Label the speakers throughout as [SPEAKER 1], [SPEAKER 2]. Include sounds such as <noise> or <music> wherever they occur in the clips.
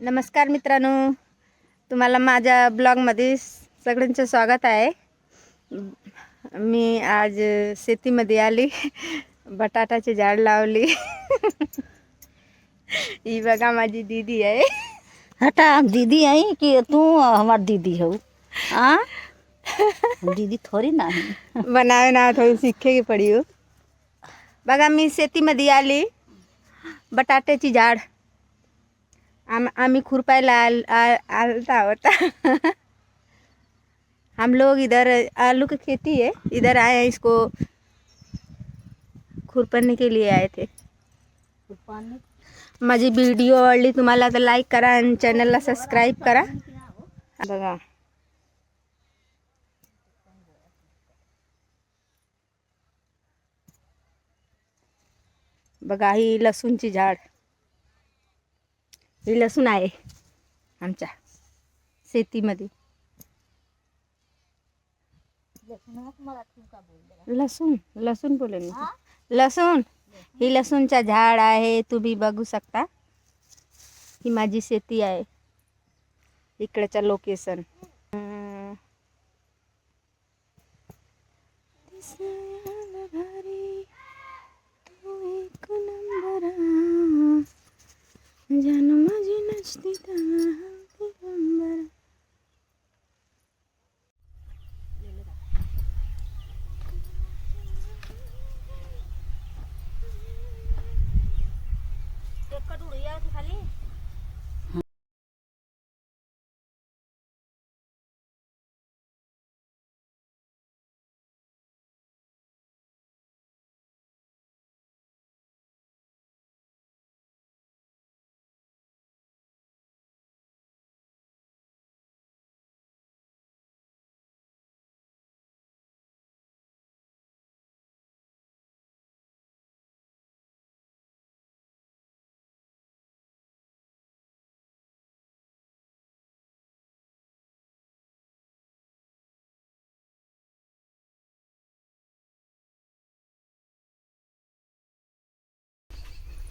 [SPEAKER 1] नमस्कार मित्रांनो तुम्हाला माझ्या ब्लॉगमध्ये सगळ्यांचं स्वागत आहे. मी आज शेतीमध्ये आली बटाटाची झाड लावली. ही बघा माझी दीदी आहे.
[SPEAKER 2] हटा दीदी आई कि तू हमार दीदी हो? हाँ हम दीदी थोड़ी ना है
[SPEAKER 1] बनावे ना थोडी सीखेगी पडी हो. बघा मी शेतीमध्ये आली बटाट्याची झाड. आम आम्ही खुरपायला आल आलता होता. <laughs> हम लोग इधर आलू की खेती है. इधर आए हैं इसको खुरपने के लिए आए थे. माझी व्हिडिओ आवडली तुम्हाला तर लाईक करा आणि चॅनलला सबस्क्राईब करा. बघा. बघा ही लसूणची झाड. लसूण आहे आमच्या शेतीमध्ये. लसूण लसूण बोले मी लसूण ही लसूणचा झाड आहे तुम्ही बघू शकता. ही माझी शेती आहे. इकडच्या लोकेशन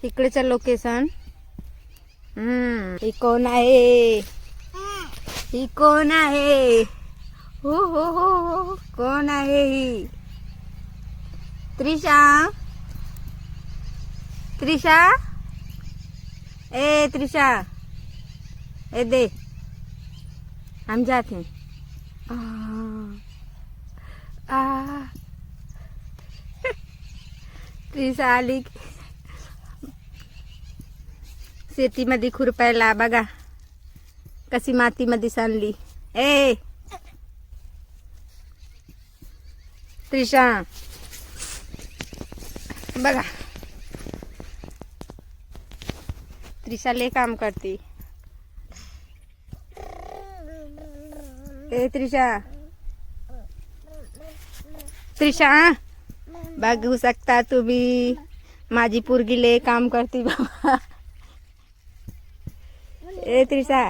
[SPEAKER 1] इकडेचं लोकेशन हम्म. ही कोण आहे. ही हो हो हो कोण ही? त्रिशा. त्रिशा? ए त्रिशा. ए दे. हम जाते हैं आ, आ, <laughs> त्रिशा की शेतीमध्ये खुरपायला बघा. कशी मातीमध्ये सांडली. ए! त्रिशा. बघा. त्रिशाले काम करते. ए त्रिशा. त्रिशा बघू शकता तुम्ही. माझी पोरगी ले काम करते बाबा. ए त्रिशा